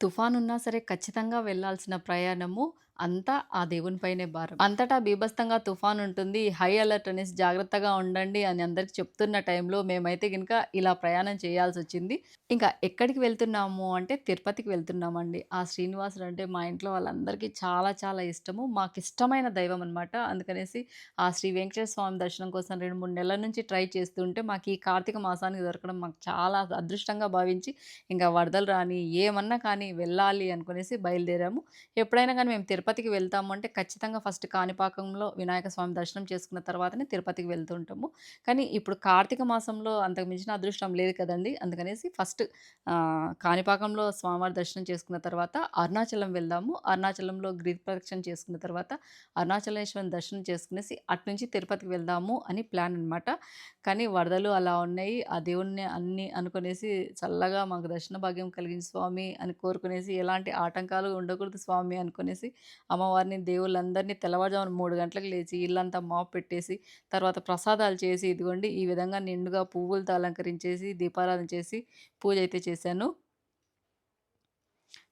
తుఫానున్నా సరే ఖచ్చితంగా వెళ్ళాల్సిన ప్రయాణము అంతా ఆ దేవునిపైనే భారం. అంతటా బీభత్సంగా తుఫానుంటుంది. హై అలర్ట్ అనేసి జాగ్రత్తగా ఉండండి అని అందరికి చెప్తున్న టైంలో మేమైతే కనుక ఇలా ప్రయాణం చేయాల్సి వచ్చింది ఇంకా ఎక్కడికి వెళ్తున్నాము అంటే తిరుపతికి వెళ్తున్నామండి. ఆ శ్రీనివాసుడు అంటే మా ఇంట్లో వాళ్ళందరికీ చాలా చాలా ఇష్టము. మాకు ఇష్టమైన దైవం అనమాట. అందుకనేసి ఆ శ్రీ వెంకటేశ్వర స్వామి దర్శనం కోసం 2, 3 నెలల నుంచి ట్రై చేస్తుంటే మాకు ఈ కార్తీక మాసానికి దొరకడం మాకు చాలా అదృష్టంగా భావించి ఇంకా వరదలు రాని, ఏమన్నా కానీ వెళ్ళాలి అనుకునేసి బయలుదేరాము. ఎప్పుడైనా కానీ మేము తిరుపతి తిరుపతికి వెళ్తాము అంటే ఖచ్చితంగా ఫస్ట్ కాణిపాకంలో వినాయక స్వామి దర్శనం చేసుకున్న తర్వాతనే తిరుపతికి వెళ్తుంటాము కానీ ఇప్పుడు కార్తీక మాసంలో అంతకు మించిన అదృష్టం లేదు కదండీ! అందుకనేసి ఫస్ట్ కాణిపాకంలో స్వామివారి దర్శనం చేసుకున్న తర్వాత అరుణాచలం వెళ్దాము. అరుణాచలంలో గ్రీ ప్రదక్షిణ చేసుకున్న తర్వాత అరుణాచలేశ్వరుని దర్శనం చేసుకునేసి అట్నుంచి తిరుపతికి వెళ్దాము అని ప్లాన్ అనమాట. కానీ వరదలు అలా ఉన్నాయి. ఆ దేవుణ్ణి అన్ని అనుకునేసి చల్లగా మాకు దర్శన భాగ్యం కలిగింది స్వామి అని కోరుకునేసి ఎలాంటి ఆటంకాలు ఉండకూడదు స్వామి అనుకునేసి అమ్మవారిని, దేవుళ్ళందరినీ తెల్లవారుజామున మూడు గంటలకు లేచి ఇల్లంతా మాప్ పెట్టేసి, తర్వాత ప్రసాదాలు చేసి ఇదిగోండి ఈ విధంగా నిండుగా పువ్వులతో అలంకరించేసి, దీపారాధన చేసి పూజ అయితే చేశాను.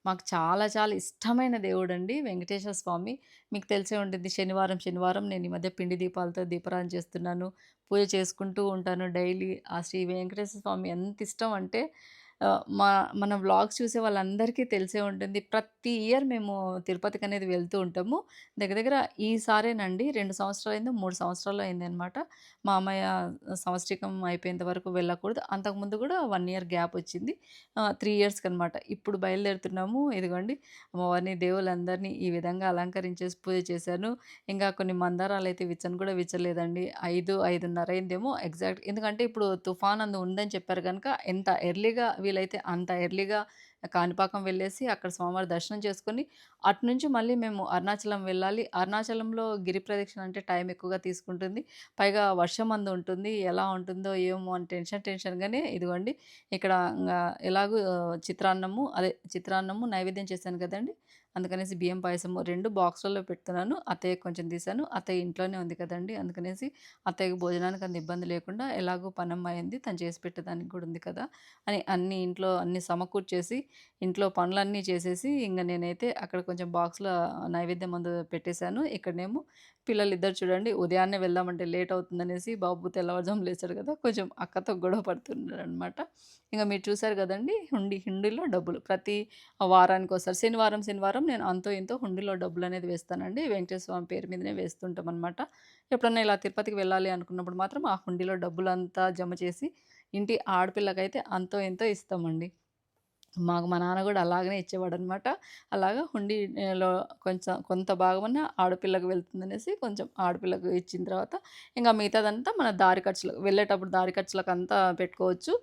మాకు చాలా చాలా ఇష్టమైన దేవుడండి వెంకటేశ్వర స్వామి. మీకు తెలిసే ఉంటుంది శనివారం, శనివారం నేను ఈ మధ్య పిండి దీపాలతో దీపారాధన చేస్తున్నాను. పూజ చేసుకుంటూ ఉంటాను డైలీ. ఆ శ్రీ వెంకటేశ్వర స్వామి ఎంత ఇష్టం అంటే మా మన వ్లాగ్స్ చూసే వాళ్ళందరికీ తెలిసే ఉంటుంది. ప్రతి ఇయర్ మేము తిరుపతికి అనేది వెళ్తూ ఉంటాము. దగ్గర దగ్గర ఈసారేనండి 2 సంవత్సరాలయిందో, 3 సంవత్సరాలు అయిందనమాట. మా అమ్మయ్య సంవత్సరికం అయిపోయేంత వరకు వెళ్ళకూడదు. అంతకుముందు కూడా వన్ ఇయర్ గ్యాప్ వచ్చింది. త్రీ ఇయర్స్కి అనమాట ఇప్పుడు బయలుదేరుతున్నాము. ఇదిగోండి అమ్మవారిని, దేవులందరినీ ఈ విధంగా అలంకరించేసి పూజ చేశాను. ఇంకా కొన్ని మందారాలు అయితే విచ్చను కూడా విచ్చలేదండి. 5, 5:30 అయిందేమో ఎగ్జాక్ట్ ఎందుకంటే ఇప్పుడు తుఫాన్ అందు ఉందని చెప్పారు కనుక ఎంత ఎర్లీగా వీలైతే అంత ఎర్లీగా కాణిపాకం వెళ్ళేసి అక్కడ స్వామివారి దర్శనం చేసుకొని, అటునుంచి మళ్ళీ మేము అరుణాచలం వెళ్ళాలి. అరుణాచలంలో గిరి ప్రదక్షిణ అంటే టైం ఎక్కువగా తీసుకుంటుంది. పైగా వర్షం అందు ఉంటుంది. ఎలా ఉంటుందో ఏమో అని టెన్షన్ టెన్షన్‌గానే ఇదిగోండి ఇక్కడ ఎలాగూ ఎలాగో చిత్రాన్నము అదే చిత్రాన్నము నైవేద్యం చేశాను కదండి అందుకనేసి బియ్యం పాయసము రెండు బాక్సులలో పెడుతున్నాను. అత్తయ్యకి కొంచెం తీశాను. అత్తయ్య ఇంట్లోనే ఉంది కదండి అందుకనేసి అత్తయ్యకి భోజనానికి అంత ఇబ్బంది లేకుండా ఎలాగో పనం అయింది తను చేసి పెట్టడానికి కూడా ఉంది కదా! అని అన్ని ఇంట్లో అన్ని సమకూర్చేసి, ఇంట్లో పనులన్నీ చేసేసి ఇంకా నేనైతే అక్కడ కొంచెం బాక్స్‌లో నైవేద్యం అందు పెట్టేశాను. ఇక్కడనేమో పిల్లలిద్దరు చూడండి ఉదయాన్నే వెళ్దామంటే లేట్ అవుతుందనేసి బాబు తెల్లవారుజాము లేచాడు కదా! కొంచెం అక్కతో గొడవ పడుతున్నాడనమాట. ఇంకా మీరు చూసారు కదండీ! హుండీ హుండీలో డబ్బులు ప్రతి వారానికి ఒకసారి శనివారం, శనివారం నేను అంతో ఇంతో హుండీలో డబ్బులు అనేది వేస్తానండి. వెంకటేశ్వర స్వామి పేరు మీదనే వేస్తుంటాం అనమాట ఎప్పుడన్నా ఇలా తిరుపతికి వెళ్ళాలి అనుకున్నప్పుడు మాత్రం ఆ హుండీలో డబ్బులంతా జమ చేసి ఇంటి ఆడపిల్లకైతే అంతో ఎంతో ఇస్తామండి. మాకు మా నాన్న కూడా అలాగనే ఇచ్చేవాడు అనమాట అలాగా హుండీలో కొంచెం కొంత భాగమన్నా ఆడపిల్లకి వెళ్తుందనేసి కొంచెం ఆడపిల్లకు ఇచ్చిన తర్వాత ఇంకా మిగతాదంతా మన దారి ఖర్చులకు వెళ్ళేటప్పుడు దారి ఖర్చులకంతా పెట్టుకోవచ్చు.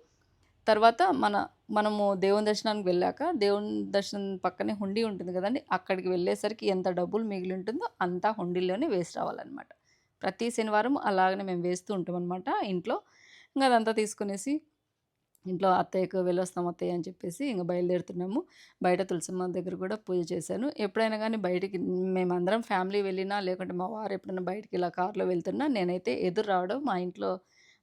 తర్వాత మన మనము దేవుని దర్శనానికి వెళ్ళాక దేవుని దర్శనం పక్కనే హుండీ ఉంటుంది కదండి అక్కడికి వెళ్ళేసరికి ఎంత డబ్బులు మిగిలి ఉంటుందో అంతా హుండీలోనే వేసి రావాలనమాట. ప్రతి శనివారం అలాగనే మేము వేస్తూ ఉంటాం అనమాట ఇంట్లో. ఇంకా అదంతా తీసుకునేసి ఇంట్లో అత్తయ్యకు వెళ్ళొస్తాం అత్తయ్య అని చెప్పేసి ఇంకా బయలుదేరుతున్నాము. బయట తులసమ్మ దగ్గర కూడా పూజ చేశాను. ఎప్పుడైనా కానీ బయటికి మేమందరం ఫ్యామిలీ వెళ్ళినా లేకుంటే మా వారు ఎప్పుడైనా బయటికి ఇలా కార్‌లో వెళ్తున్నా నేనైతే ఎదురు రావడం మా ఇంట్లో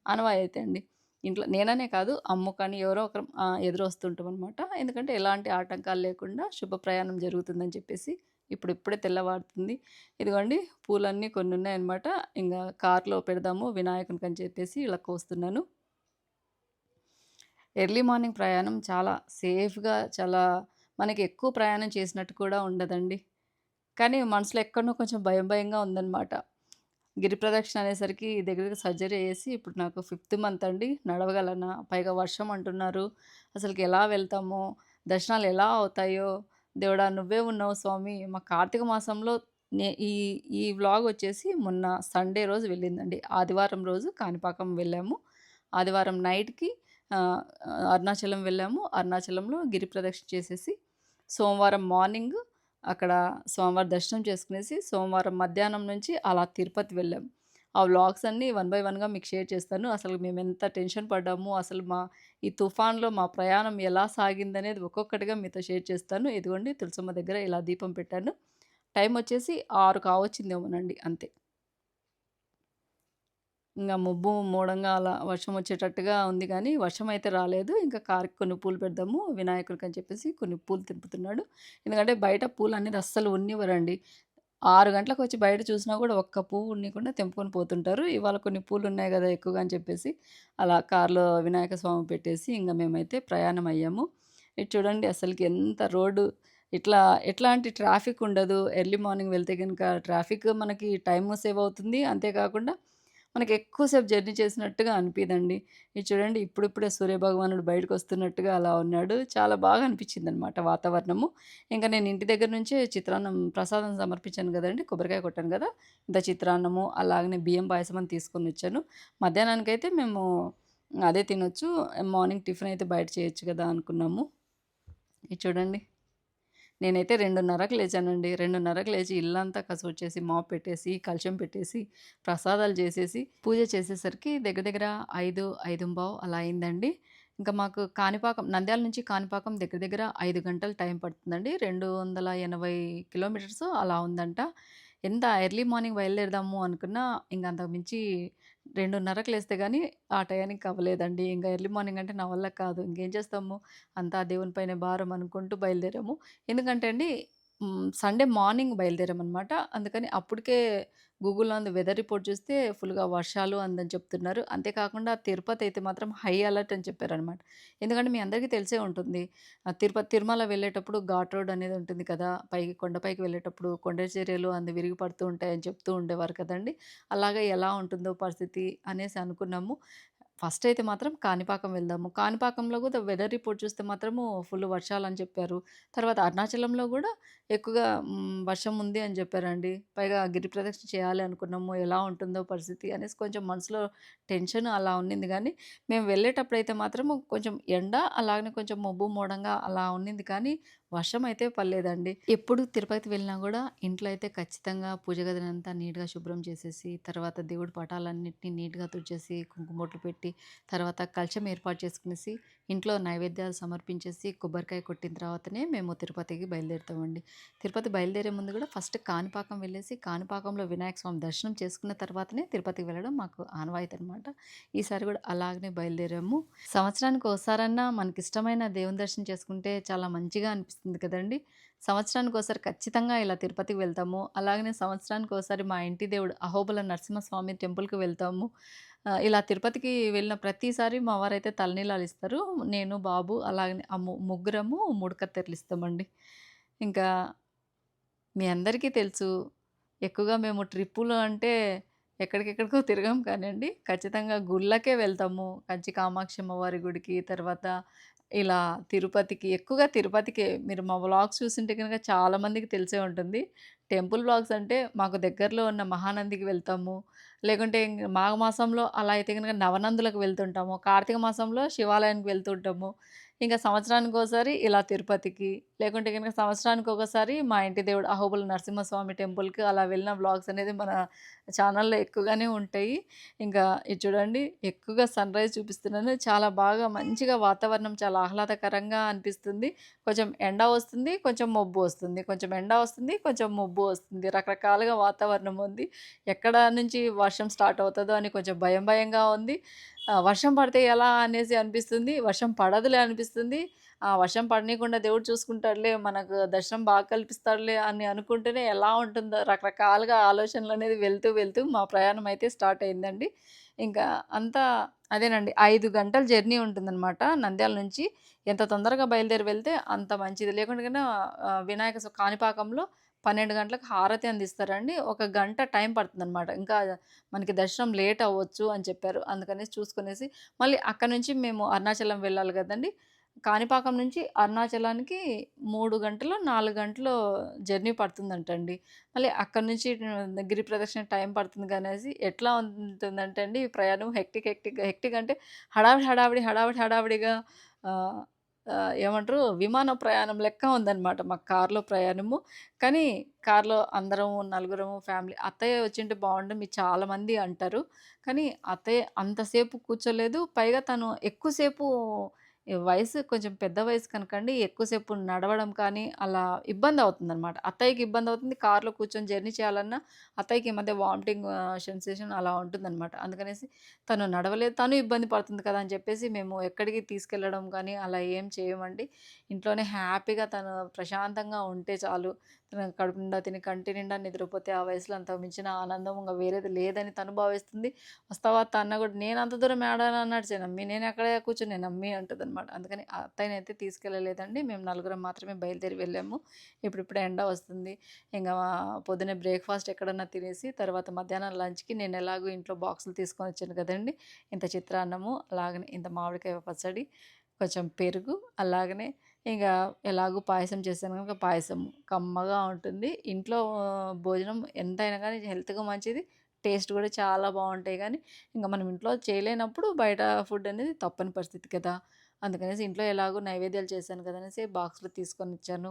ఆనవాయితీ అండి. ఇంట్లో నేననే కాదు అమ్ము కానీ ఎవరో ఒకరు ఎదురొస్తుంటాం అనమాట ఎందుకంటే ఎలాంటి ఆటంకాలు లేకుండా శుభ ప్రయాణం జరుగుతుందని చెప్పేసి ఇప్పుడు ఇప్పుడే తెల్లవారుతుంది. ఇదిగోండి పూలన్నీ కొన్ని ఉన్నాయన్నమాట ఇంకా కార్‌లో పెడదాము వినాయకునికని చెప్పేసి ఇలా కోస్తున్నాను. ఎర్లీ మార్నింగ్ ప్రయాణం చాలా సేఫ్‌గా చాలా మనకి ఎక్కువ ప్రయాణం చేసినట్టు కూడా ఉండదండి. కానీ మనసులో ఎక్కడో కొంచెం భయం భయంగా ఉందనమాట. గిరి ప్రదక్షిణ అనేసరికి దగ్గర సర్జరీ చేసి ఇప్పుడు నాకు ఫిఫ్త్ మంత్ అండి. నడవగలనా? పైగా వర్షం అంటున్నారు. అసలుకి ఎలా వెళ్తామో? దర్శనాలు ఎలా అవుతాయో? దేవుడా నువ్వే ఉన్నావు స్వామి. మా కార్తీక మాసంలో నే ఈ ఈ వ్లాగ్ వచ్చేసి మొన్న సండే రోజు వెళ్ళిందండి. ఆదివారం రోజు కాణిపాకం వెళ్ళాము. ఆదివారం నైట్‌కి అరుణాచలం వెళ్ళాము. అరుణాచలంలో గిరి ప్రదక్షిణ చేసేసి సోమవారం మార్నింగ్ అక్కడ సోమవారం దర్శనం చేసుకునేసి సోమవారం మధ్యాహ్నం నుంచి అలా తిరుపతి వెళ్ళాం. ఆ వ్లాగ్స్ అన్నీ వన్ బై వన్‌గా మీకు షేర్ చేస్తాను. అసలు మేము ఎంత టెన్షన్ పడ్డాము. అసలు మా ఈ తుఫాన్‌లో మా ప్రయాణం ఎలా సాగిందనేది ఒక్కొక్కటిగా మీతో షేర్ చేస్తాను. ఇదిగోండి తులసమ్మ దగ్గర ఇలా దీపం పెట్టాను. టైం వచ్చేసి ఆరు కావచ్చిందేమోనండి అంతే. ఇంగ మబ్బు మూడంగా అలా వర్షం వచ్చేటట్టుగా ఉంది కానీ వర్షం అయితే రాలేదు. ఇంకా కార్‌కి కొన్ని పూలు పెడదాము వినాయకుడికని చెప్పేసి కొన్ని పూలు తెంపుతున్నాడు. ఎందుకంటే బయట పూలనేది అస్సలు ఉన్నివ్వరండి. 6 గంటలకొచ్చి బయట చూసినా కూడా ఒక్క పువ్వు ఉండకుండా తెంపుకొని పోతుంటారు. ఇవాళ కొన్ని పూలు ఉన్నాయి కదా ఎక్కువగా అని చెప్పేసి అలా కార్‌లో వినాయక స్వామి పెట్టేసి ఇంకా మేమైతే ప్రయాణం అయ్యాము. ఇటు చూడండి అసలుకి ఎంత రోడ్డు ఇట్లా ఎట్లాంటి ట్రాఫిక్ ఉండదు. ఎర్లీ మార్నింగ్ వెళ్తే కనుక ట్రాఫిక్ మనకి టైం సేవ్ అవుతుంది. అంతేకాకుండా మనకి ఎక్కువసేపు జర్నీ చేసినట్టుగా అనిపిదండి ఇది చూడండి ఇప్పుడిప్పుడే సూర్యభగవానుడు బయటకొస్తున్నట్టుగా అలా ఉన్నాడు. చాలా బాగా అనిపిచ్చిందనమాట వాతావరణము. ఇంకా నేను ఇంటి దగ్గర నుంచే చిత్రాన్నం ప్రసాదం సమర్పించాను కదండి కొబ్బరికాయ కొట్టాను కదా ఇంత చిత్రాన్నము, అలాగనే బియ్యం పాయసం అని తీసుకొని వచ్చాను మధ్యాహ్నానికి మధ్యాహ్నానికైతే మేము అదే తినొచ్చు. మార్నింగ్ టిఫిన్ అయితే బయట చేయొచ్చు కదా అనుకున్నాము. ఇది చూడండి. నేనైతే 2:30కి లేచానండి. 2:30కి లేచి ఇల్లంతా కసువుడ్చేసి, మాప్ పెట్టేసి, కలుషం పెట్టేసి, ప్రసాదాలు చేసేసి, పూజ చేసేసరికి దగ్గర దగ్గర 5, 5:15 అలా అయిందండి. ఇంకా మాకు కాణిపాకం నంద్యాల నుంచి కాణిపాకం దగ్గర దగ్గర ఐదు గంటలు టైం పడుతుందండి. 280 కిలోమీటర్స్ అలా ఉందంట. ఎంత ఎర్లీ మార్నింగ్ బయలుదేరదాము అనుకున్నా ఇంక అంతకు రెండున్నరకు లేస్తే కానీ ఆ టయానికి అవ్వలేదండి. ఇంకా ఎర్లీ మార్నింగ్ అంటే నా వల్ల కాదు. ఇంకేం చేస్తాము? అంతా దేవుని పైనే భారం అనుకుంటూ బయలుదేరాము. ఎందుకంటే అండి సండే మార్నింగ్ బయలుదేరామన్నమాట అందుకని అప్పటికే గూగుల్‌లో అందు వెదర్ రిపోర్ట్ చూస్తే ఫుల్‌గా వర్షాలు అందని చెప్తున్నారు. అంతే కాకుండా తిరుపతి అయితే మాత్రం హై అలర్ట్ అని చెప్పారనమాట. ఎందుకంటే మీ అందరికీ తెలిసే ఉంటుంది. తిరుపతి తిరుమల వెళ్ళేటప్పుడు ఘాట్ రోడ్ అనేది ఉంటుంది కదా! పైకి కొండపైకి వెళ్ళేటప్పుడు కొండ చర్యలు అందు విరిగి పడుతూ ఉంటాయని చెప్తూ ఉండేవారు కదండీ! అలాగా ఎలా ఉంటుందో పరిస్థితి అనేసి అనుకున్నాము. ఫస్ట్ అయితే మాత్రం కాణిపాకం వెళ్దాము. కాణిపాకంలో కూడా వెదర్ రిపోర్ట్ చూస్తే మాత్రము ఫుల్ వర్షాలు అని చెప్పారు. తర్వాత అరుణాచలంలో కూడా ఎక్కువగా వర్షం ఉంది అని చెప్పారండి. పైగా గిరి ప్రదక్షిణ చేయాలి అనుకున్నాము. ఎలా ఉంటుందో పరిస్థితి అనేసి కొంచెం మనసులో టెన్షన్ అలా ఉన్నింది కానీ మేము వెళ్ళేటప్పుడైతే మాత్రము కొంచెం ఎండ, అలాగనే కొంచెం మబ్బు మూడంగా అలా ఉన్నింది కానీ, వర్షం అయితే పర్లేదండి ఎప్పుడు తిరుపతి వెళ్ళినా కూడా ఇంట్లో అయితే ఖచ్చితంగా పూజ గదినంతా నీట్‌గా శుభ్రం చేసేసి, తర్వాత దేవుడి పటాలన్నింటినీ నీట్‌గా తుడిచేసి, కుంకుమొట్లు పెట్టి, తర్వాత కలశం ఏర్పాటు చేసుకునేసి, ఇంట్లో నైవేద్యాలు సమర్పించేసి, కొబ్బరికాయ కొట్టిన తర్వాతనే మేము తిరుపతికి బయలుదేరుతామండి. తిరుపతి బయలుదేరే ముందు కూడా ఫస్ట్ కాణిపాకం వెళ్ళేసి, కాణిపాకంలో వినాయక స్వామి దర్శనం చేసుకున్న తర్వాతనే తిరుపతికి వెళ్ళడం మాకు ఆనవాయితీ అనమాట. ఈసారి కూడా అలాగనే బయలుదేరాము. సంవత్సరానికి ఓసారన్నా మనకిష్టమైన దేవుని దర్శనం చేసుకుంటే చాలా మంచిగా అనిపిస్తుంది కదండీ! సంవత్సరానికోసారి ఖచ్చితంగా ఇలా తిరుపతికి వెళ్తాము. అలాగనే సంవత్సరానికి ఒకసారి మా ఇంటి దేవుడు అహోబిల నరసింహస్వామి టెంపుల్‌కి వెళ్తాము. ఇలా తిరుపతికి వెళ్ళిన ప్రతిసారి మా వారైతే తలనీలాలిస్తారు. నేను, బాబు అలాగే ఆ ముగ్గురము ముగ్గురము ముడకత్తెరలిస్తామండి. ఇంకా మీ అందరికీ తెలుసు. ఎక్కువగా మేము ట్రిప్పులు అంటే ఎక్కడికెక్కడికో తిరగాం కానివ్వండి ఖచ్చితంగా గుళ్ళకే వెళ్తాము. కంచి కామాక్షి అమ్మవారి గుడికి, తర్వాత ఇలా తిరుపతికి ఎక్కువగా తిరుపతికే. మీరు మా వ్లాగ్స్ చూసింటే కనుక చాలామందికి తెలిసే ఉంటుంది. టెంపుల్ వ్లాగ్స్ అంటే మాకు దగ్గరలో ఉన్న మహానందికి వెళ్తాము. లేకుంటే మాఘ మాసంలో అలా అయితే కనుక నవనందులకు వెళ్తుంటాము. కార్తీక మాసంలో శివాలయానికి వెళ్తుంటాము. ఇంకా సంవత్సరానికి ఒకసారి ఇలా తిరుపతికి, లేకుంటే కనుక సంవత్సరానికి ఒకసారి మా ఇంటి దేవుడు అహోబుల నరసింహస్వామి టెంపుల్‌కి అలా వెళ్ళిన వ్లాగ్స్ అనేది మన ఛానల్‌లో ఎక్కువగానే ఉంటాయి. ఇంకా ఇది చూడండి ఎక్కువగా సన్‌రైజ్ చూపిస్తున్నాను. చాలా బాగా మంచిగా వాతావరణం చాలా ఆహ్లాదకరంగా అనిపిస్తుంది. కొంచెం ఎండ వస్తుంది, కొంచెం మబ్బు వస్తుంది. కొంచెం ఎండ వస్తుంది, కొంచెం మబ్బు వస్తుంది. రకరకాలుగా వాతావరణం ఉంది. ఎక్కడ నుంచి వర్షం స్టార్ట్ అవుతుందో అని కొంచెం భయం భయంగా ఉంది. వర్షం పడితే ఎలా అనేసి అనిపిస్తుంది. వర్షం పడదులే అనిపిస్తుంది. ఆ! వర్షం పడనీయకుండా దేవుడు చూసుకుంటాడులే, మనకు దర్శనం బాగా కల్పిస్తాడులే అని అనుకుంటేనే ఎలా ఉంటుందో రకరకాలుగా ఆలోచనలు అనేది వెళ్తూ వెళ్తూ మా ప్రయాణం అయితే స్టార్ట్ అయిందండి. ఇంకా అంతా అదేనండి ఐదు గంటల జర్నీ ఉంటుందనమాట నంద్యాల నుంచి. ఎంత తొందరగా బయలుదేరి వెళ్తే అంత మంచిది. లేకుంటే వినాయక కాణిపాకంలో 12 గంటలకు హారతి అందిస్తారండి. ఒక గంట టైం పడుతుందనమాట. ఇంకా మనకి దర్శనం లేట్ అవ్వచ్చు అని చెప్పారు. అందుకనేసి చూసుకునేసి మళ్ళీ అక్కడి నుంచి మేము అరుణాచలం వెళ్ళాలి కదండి కాణిపాకం నుంచి అరుణాచలానికి మూడు గంటలు నాలుగు గంటలు జర్నీ పడుతుందంటండి. మళ్ళీ అక్కడి నుంచి గిరి ప్రదక్షిణ టైం పడుతుంది కానీ ఎట్లా ఉంటుందంటే అండి ప్రయాణం హెక్టిక్ హెక్టిక్ హెక్టిక్ అంటే హడావిడి హడావిడి హడావిడి హడావిడిగా ఏమంటారు విమాన ప్రయాణం లెక్క ఉందన్నమాట మాకు కారులో ప్రయాణము. కానీ కార్‌లో అందరం నలుగురము ఫ్యామిలీ అత్తయ్య వచ్చింటే బాగుండు మీరు చాలామంది అంటారు. కానీ అత్తయ్య అంతసేపు కూర్చోలేదు. పైగా తను ఎక్కువసేపు వయసు కొంచెం పెద్ద వయసు కనుకండి ఎక్కువసేపు నడవడం కానీ అలా ఇబ్బంది అవుతుందనమాట అత్తయ్యకి ఇబ్బంది అవుతుంది కార్‌లో కూర్చొని జర్నీ చేయాలన్నా అత్తయ్యకి ఈ మధ్య వామిటింగ్ సెన్సేషన్ అలా ఉంటుందనమాట. అందుకనేసి తను నడవలేదు. తను ఇబ్బంది పడుతుంది కదా! అని చెప్పేసి మేము ఎక్కడికి తీసుకెళ్ళడం కానీ అలా ఏం చేయమండి. ఇంట్లోనే హ్యాపీగా తను ప్రశాంతంగా ఉంటే చాలు. కడుపు నిండా తిని, కంటి నిండా నిద్రపోతే ఆ వయసులో అంత మించిన ఆనందం ఇంకా వేరేది లేదని తను భావిస్తుంది. వస్తావా అత్త కూడా నేను అంత దూరం ఏడ నడిచానమ్మీ. నేను ఎక్కడే అంటుంది అనమాట అందుకని అత్తయ్యనైతే తీసుకెళ్ళలేదండి. మేము నలుగురం మాత్రమే బయలుదేరి వెళ్ళాము. ఇప్పుడిప్పుడే ఎండ వస్తుంది. ఇంకా పొద్దునే బ్రేక్‌ఫాస్ట్ ఎక్కడన్నా తినేసి తర్వాత మధ్యాహ్నం లంచ్‌కి నేను ఎలాగో ఇంట్లో బాక్సులు తీసుకొని వచ్చాను కదండీ! ఇంత చిత్రాన్నము, అలాగనే ఇంత మామిడికాయ పచ్చడి, కొంచెం పెరుగు, అలాగనే ఇక ఎలాగో పాయసం చేస్తాను కనుక పాయసం కమ్మగా ఉంటుంది. ఇంట్లో భోజనం ఎంతైనా కానీ హెల్త్‌కి మంచిది. టేస్ట్ కూడా చాలా బాగుంటాయి కానీ ఇంకా మనం ఇంట్లో చేయలేనప్పుడు బయట ఫుడ్ అనేది తప్పని పరిస్థితి కదా! అందుకనేసి ఇంట్లో ఎలాగో నైవేద్యాలు చేశాను కదా! అనేసి బాక్స్‌లో తీసుకొని వచ్చాను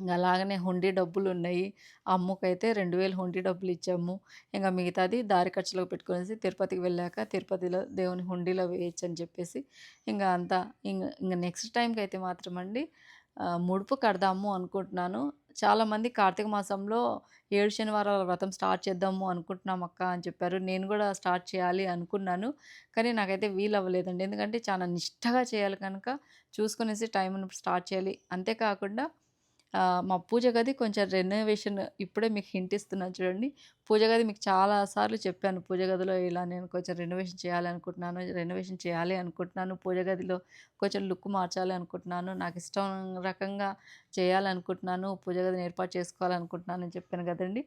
అలాగనే హుండీ డబ్బులు ఉన్నాయి అమ్మకైతే రెండు వేలు హుండీ డబ్బులు ఇచ్చాము ఇంకా మిగతాది దారి ఖర్చులకు పెట్టుకునేసి తిరుపతికి వెళ్ళాక తిరుపతిలో దేవుని హుండీలో వేయొచ్చని చెప్పేసి ఇంకా అంతా ఇంకా ఇంకా నెక్స్ట్ టైమ్‌కైతే మాత్రం అండి ముడుపు కడదాము అనుకుంటున్నాను. చాలామంది కార్తీక మాసంలో ఏడు శనివారాల వ్రతం స్టార్ట్ చేద్దాము అనుకుంటున్నాం అక్క అని చెప్పారు. నేను కూడా స్టార్ట్ చేయాలి అనుకున్నాను. కానీ నాకైతే వీలవ్వలేదండి. ఎందుకంటే చాలా నిష్టగా చేయాలి కనుక చూసుకునేసి టైం స్టార్ట్ చేయాలి. అంతేకాకుండా మా పూజ గది కొంచెం రెనోవేషన్ ఇప్పుడే మీకు హింట్ ఇస్తున్నాను చూడండి. పూజ గది మీకు చాలా సార్లు చెప్పాను. పూజ గదిలో ఇలా నేను కొంచెం రెనోవేషన్ చేయాలి అనుకుంటున్నాను. రెనోవేషన్ చేయాలి అనుకుంటున్నాను. పూజ గదిలో కొంచెం లుక్ మార్చాలి అనుకుంటున్నాను. నాకు ఇష్టం రకంగా చేయాలనుకుంటున్నాను. పూజ గదిని ఏర్పాటు చేసుకోవాలనుకుంటున్నాను అని చెప్పాను కదండి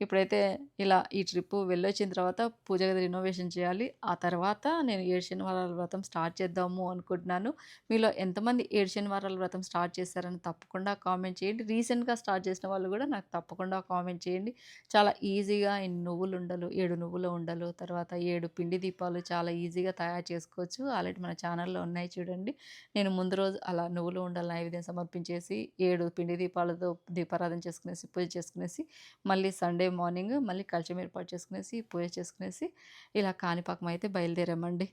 ఇప్పుడైతే ఇలా ఈ ట్రిప్పు వెళ్ళొచ్చిన తర్వాత పూజ గది రెనోవేషన్ చేయాలి. ఆ తర్వాత నేను ఏడు శనివారాల వ్రతం స్టార్ట్ చేద్దాము అనుకుంటున్నాను. మీలో ఎంతమంది ఏడు శనివారాల వ్రతం స్టార్ట్ చేశారని తప్పకుండా కామెంట్ చేయండి. రీసెంట్‌గా స్టార్ట్ చేసిన వాళ్ళు కూడా నాకు తప్పకుండా కామెంట్ చేయండి. చాలా ఈజీగా ఈ ఉండలు, ఏడు నువ్వుల ఉండలు, తర్వాత ఏడు పిండి దీపాలు చాలా ఈజీగా తయారు చేసుకోవచ్చు. ఆల్రెడీ మన ఛానల్‌లో ఉన్నాయి చూడండి. నేను ముందు రోజు అలా నువ్వుల ఉండలు నైవేద్యం సమర్పించేసి ఏడు పిండి దీపాలతో దీపారాధన చేసుకునేసి, పూజ చేసుకునేసి, మళ్ళీ సండే మార్నింగ్ మళ్ళీ కలశం ఏర్పాటు చేసుకునేసి, పూజ చేసుకునేసి ఇలా కాణిపాకం అయితే బయలుదేరామండి.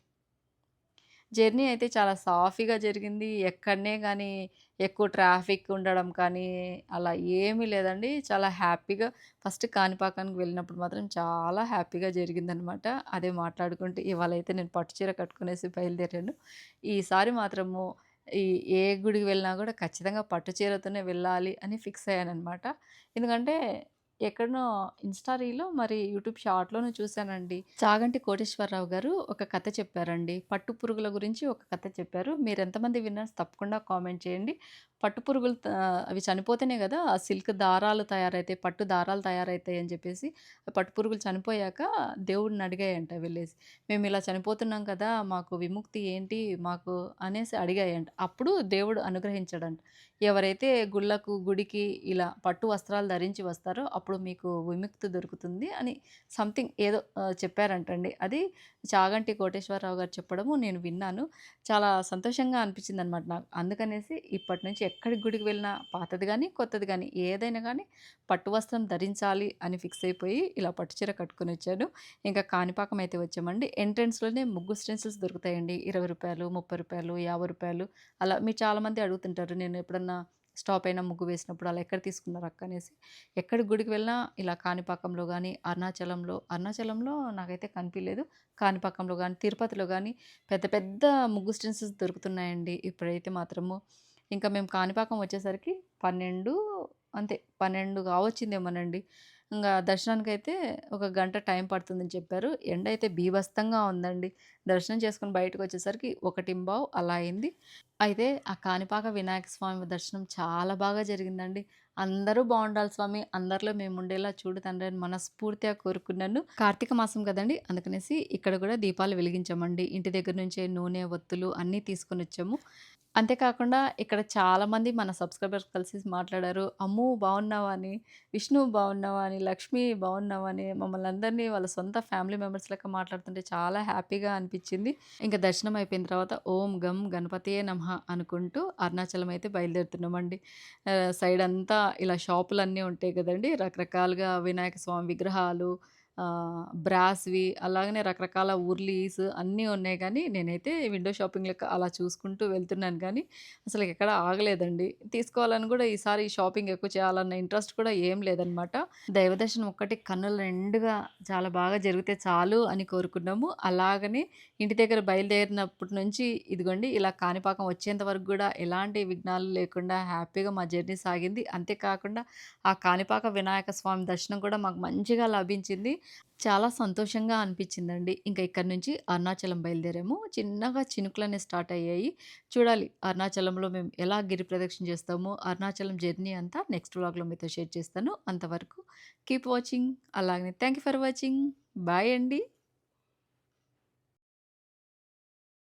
జర్నీ అయితే చాలా సాఫీగా జరిగింది. ఎక్కడనే కానీ ఎక్కువ ట్రాఫిక్ ఉండడం కానీ అలా ఏమీ లేదండి. చాలా హ్యాపీగా ఫస్ట్ కాణిపాకానికి వెళ్ళినప్పుడు మాత్రం చాలా హ్యాపీగా జరిగిందనమాట. అదే మాట్లాడుకుంటూ ఇవాళైతే నేను పట్టు చీర కట్టుకునేసి బయలుదేరాను. ఈసారి మాత్రము ఈ ఏ గుడికి వెళ్ళినా కూడా ఖచ్చితంగా పట్టు చీరతోనే వెళ్ళాలి అని ఫిక్స్ అయ్యానమాట ఎందుకంటే ఎక్కడనో ఇన్‌స్టా రీలో మరి యూట్యూబ్ షార్ట్లోనూ చూశానండి చాగంటి కోటేశ్వరరావు గారు ఒక కథ చెప్పారండి. పట్టు పురుగుల గురించి ఒక కథ చెప్పారు. మీరెంతమంది విన్నర్స్ తప్పకుండా కామెంట్ చేయండి. పట్టు పురుగులు అవి చనిపోతేనే కదా ఆ సిల్క్ దారాలు తయారవుతాయి పట్టు దారాలు తయారవుతాయి అని చెప్పేసి పట్టు పురుగులు చనిపోయాక దేవుడిని అడిగాయంట వెళ్ళేసి. మేము ఇలా చనిపోతున్నాం కదా! మాకు విముక్తి ఏంటి మాకు అనేసి అడిగాయంట. అప్పుడు దేవుడు అనుగ్రహించాడంట. ఎవరైతే గుళ్ళకు, గుడికి ఇలా పట్టు వస్త్రాలు ధరించి వస్తారో అప్పుడు మీకు విముక్తి దొరుకుతుంది అని సంథింగ్ ఏదో చెప్పారంటండి. అది చాగంటి కోటేశ్వరరావు గారు చెప్పడము నేను విన్నాను. చాలా సంతోషంగా అనిపించిందనమాట నాకు. అందుకనేసి ఇప్పటి నుంచి ఎక్కడికి గుడికి వెళ్ళినా పాతది కానీ కొత్తది కానీ ఏదైనా కానీ పట్టు వస్త్రం ధరించాలి అని ఫిక్స్ అయిపోయి ఇలా పట్టు చీర కట్టుకొనొచ్చాను. ఇంకా కాణిపాకం అయితే వచ్చామండి. ఎంట్రెన్స్లోనే ముగ్గు స్టెన్సిల్స్ దొరుకుతాయండి. ఇరవై రూపాయలు ముప్పై రూపాయలు యాభై రూపాయలు అలా మీరు చాలామంది అడుగుతుంటారు. నేను ఎప్పుడన్నా స్టాప్ అయినా ముగ్గు వేసినప్పుడు అలా ఎక్కడ తీసుకున్నారు అక్క అనేసి. ఎక్కడి గుడికి వెళ్ళినా ఇలా కాణిపాకంలో కానీ అరుణాచలంలో అరుణాచలంలో నాకైతే కనిపించలేదు కాణిపాకంలో కానీ తిరుపతిలో కానీ పెద్ద పెద్ద ముగ్గు స్టెన్సిల్స్ దొరుకుతున్నాయండి. ఇప్పుడైతే మాత్రము ఇంకా మేము కాణిపాకం వచ్చేసరికి 12 అంతే 12 కావచ్చిందేమోనండి. ఇంకా దర్శనానికి అయితే ఒక గంట టైం పడుతుందని చెప్పారు. ఎండ అయితే బీభస్తంగా ఉందండి. దర్శనం చేసుకొని బయటకొచ్చేసరికి 1:15 అలా అయింది. అయితే ఆ కాణిపాక వినాయక స్వామి దర్శనం చాలా బాగా జరిగిందండి. అందరూ బాగుండాలి స్వామి. అందరిలో మేముండేలా చూడు తండ్రి అని మనస్ఫూర్తిగా కోరుకున్నాను. కార్తీక మాసం కదండీ! అందుకనేసి ఇక్కడ కూడా దీపాలు వెలిగించామండి. ఇంటి దగ్గర నుంచే నూనె, ఒత్తులు అన్నీ తీసుకుని వచ్చాము అంతేకాకుండా ఇక్కడ చాలామంది మన సబ్స్క్రైబర్స్ కలిసి మాట్లాడారు. అమ్ము బాగున్నావా అని, విష్ణు బాగున్నావా అని, లక్ష్మి బాగున్నావా అని మమ్మల్ని అందరినీ వాళ్ళ సొంత ఫ్యామిలీ మెంబర్స్ లెక్క మాట్లాడుతుంటే చాలా హ్యాపీగా అనిపించింది. ఇంకా దర్శనం అయిపోయిన తర్వాత ఓం గం గణపతియే నమ అనుకుంటూ అరుణాచలం అయితే బయలుదేరుతున్నామండి. సైడ్ అంతా ఇలా షాపులన్నీ ఉంటాయి కదండీ! రకరకాలుగా వినాయక స్వామి విగ్రహాలు ఆహ్, బ్రాస్‌వి అలాగనే రకరకాల ఉర్లీస్ అన్నీ ఉన్నాయి కానీ నేనైతే విండో షాపింగ్ లెక్క అలా చూసుకుంటూ వెళ్తున్నాను గానీ, అసలెక్కడ ఆగలేదండి. తీసుకోవాలని గూడా ఈసారి షాపింగ్ ఎక్కువ చేయాలన్న ఇంట్రెస్ట్ కూడా ఏం లేదనమాట. దైవదర్శనం ఒక్కటి కన్నుల నిండుగా చాలా బాగా జరిగితే చాలు అని కోరుకున్నాము. అలాగనే ఇంటి దగ్గర బయలుదేరినప్పటి నుంచి ఇదిగోండి ఇలా కాణిపాకం వచ్చేంత వరకు గూడా ఎలాంటి విఘ్నాలు లేకుండా హ్యాపీగా మా జర్నీ సాగింది. అంతేకాకుండా ఆ కాణిపాక వినాయక స్వామి దర్శనం కూడా మాకు మంచిగా లభించింది. చాలా సంతోషంగా అనిపించిందండి. ఇంకా ఇక్కడి నుంచి అరుణాచలం బయలుదేరాము. చిన్నగా చినుకులనే స్టార్ట్ అయ్యాయి. చూడాలి అరుణాచలంలో మేము ఎలా గిరి ప్రదక్షిణ చేస్తామో, అరుణాచలం జర్నీ అంతా నెక్స్ట్ వ్లాగ్‌లో మీతో షేర్ చేస్తాను. అంతవరకు కీప్ వాచింగ్. అలాగనే thank you for watching. Bye అండి.